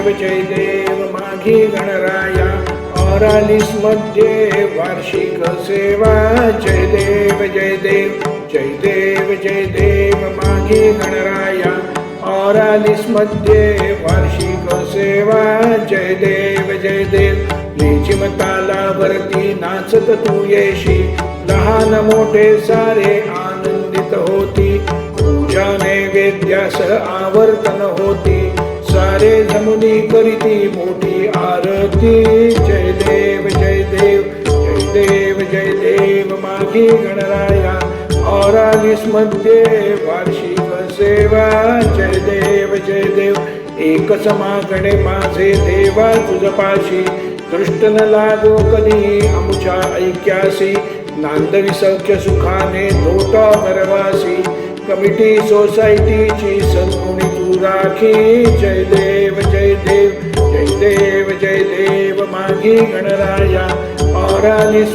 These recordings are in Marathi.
देव जय देव माघी गणराया ऑरालिसमध्ये वार्षिक सेवा. जय देव जय देव जय देव जय देव माघी गणराया ऑरालिसमध्ये वार्षिक सेवा. जय देव जय देव लेझिम तालावरती नाचत तू येशी. लहान मोठे सारे आनंदित होती. पूजा नैवेद्यास आवर्तन होती. सारे जमुनी करीती मोठी आरती. जय देव जय देव जय देव जय देव. माघी गणराया ऑरालिसमध्ये वार्षिक सेवा. जय देव जय देव. एक समागणे माझे देवा तुझपाशी दृष्ट न लागो कधी आमच्या ऐक्यासी नांदवी सौख्य सुखाने नोटा नरवासी कमिटी सोसायटीची सद्गुण राखी जय देव जय देव जय देव जय देव माघी गणराया ऑरालिस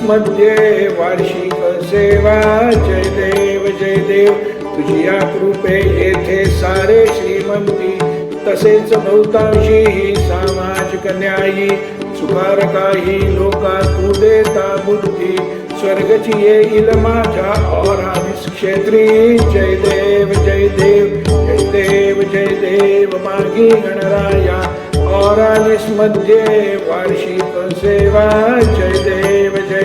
वार्षिक सेवा जय देव जय देव तुझ्या कृपे येथे सारे श्रीमंती तसेच बहुतांशी ही सामाजिक न्यायी सुधारकाही लोका तू देता बुद्धी स्वर्गची येईल माझ्या ऑरालिस क्षेत्री जय देव जय देव देव जय देव मागी गणराया औरालीसमध्ये वार्षिक सेवा जय देव जय